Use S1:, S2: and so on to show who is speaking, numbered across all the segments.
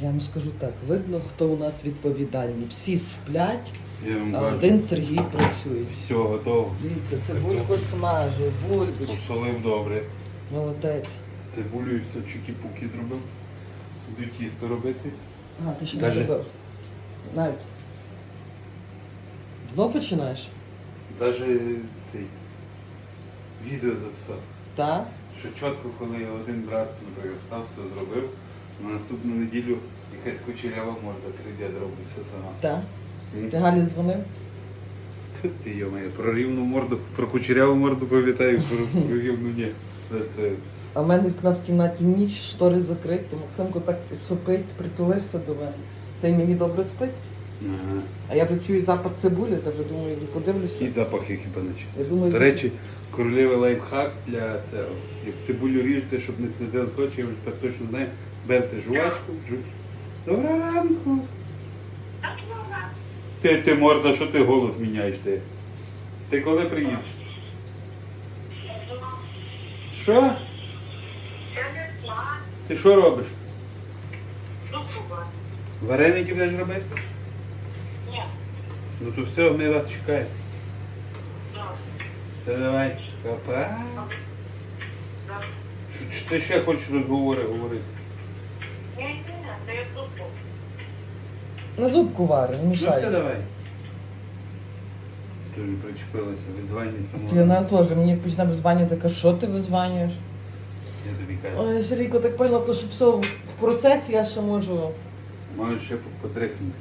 S1: Я вам скажу так, видно, хто у нас відповідальний. Всі сплять,
S2: Я вам
S1: а
S2: кажу,
S1: один Сергій працює.
S2: все готово.
S1: Дивіться, цибульку смажу, бульбочку.
S2: Посолив добре.
S1: Молодець.
S2: З цибулею все чики-пуки зробив. Буду тісто робити.
S1: А, ти ще не
S2: Даже-
S1: зробив. Навіть. Знов починаєш?
S2: Навіть цей відео записав.
S1: Так?
S2: Що чітко, коли один брат, наприклад, став, все зробив, на наступну неділю якась кучерява морда прийде, зробить все сама.
S1: Так. Ти Галі дзвонив?
S2: Ти йомає, про рівну морду, про кучеряву морду пам'ятаю, про, про рівну ні. Це, це,
S1: А в мене в нас в кімнаті ніч, штори закриті, Максимко так сопить, притулився до мене. Це й мені добре спиться.
S2: Ага.
S1: А я вже чую запах цибулі, та вже думаю, йду подивлюся.
S2: І запахи хіба не чисто.
S1: Я думаю,
S2: До речі, королевий лайфхак для цього. Як цибулю ріжете, щоб не слізили з очі, я вже так точно знаю, берете жувачку. Жу... Доброго ранку. Ти, ти морда, що ти голос міняєш ти? Ти коли приїдеш? Що? Ти що робиш? Вареники будеш робити? Ну то все, ми вас чекаємо. Все, давай. Папа. Що ти ще хочеш розговори говорити?
S1: на зубку вари, не
S2: Ну все,
S1: мішай.
S2: давай. Ти вже причепилася, відзвання тому.
S1: Ти вона теж мені почне визванювати, така, що ти визванюєш?
S2: Я тобі кажу.
S1: Ой, Сергійко, так поняла, то що все в процесі я ще можу.
S2: Можеш ще потрихнути.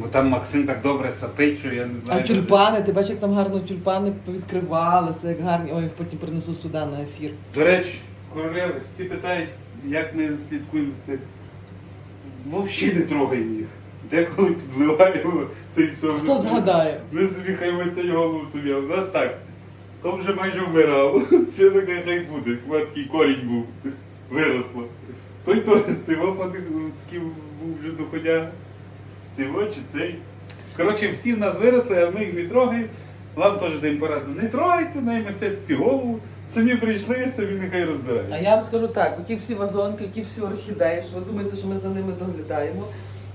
S2: Бо там Максим так добре сапить, що я не знаю.
S1: А тюльпани, ти бачиш, як там гарно тюльпани відкривалися, як гарні. Ой, потім принесу сюди на ефір.
S2: До речі, королеви, всі питають, як ми слідкуємо за тим. Взагалі не трогаємо їх. Деколи підливаємо, то й все.
S1: Хто згадає?
S2: Ми собі хай висять голову собі, а в нас так. То вже майже вмирало. Все таке хай буде. Хіба такий корінь був. Виросло. Той то ти такий був вже доходя. Очі, цей. Коротше, всі в нас виросли, а ми їх не трогаємо. Вам теж даємо пораду. Не трогайте, най мисецькі голову. Самі прийшли, самі нехай розбирають.
S1: А я вам скажу так, оті всі вазонки, оті всі орхідеї, що ви думаєте, що ми за ними доглядаємо.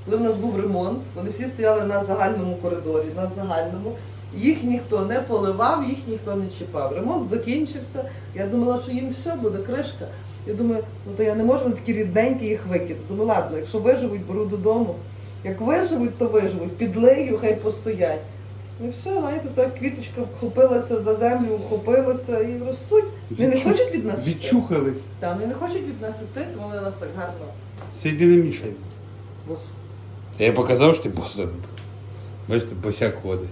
S1: Коли в нас був ремонт, вони всі стояли на загальному коридорі, на загальному. Їх ніхто не поливав, їх ніхто не чіпав. Ремонт закінчився. Я думала, що їм все буде кришка. Я думаю, ну то я не можу на такі рідненькі їх викидати. Думаю, ладно, якщо виживуть, беру додому. Як виживуть, то виживуть. Підлею, хай постоять. І все, знаєте, так квіточка вхопилася за землю, вхопилася і ростуть. Вони не хочуть від нас іти.
S2: Відчухались.
S1: Та вони не хочуть від нас іти, тому вони нас так гарно.
S2: Сиди не мішай.
S1: Бос.
S2: Я показав, що ти босом. Бачите, босяк ходить.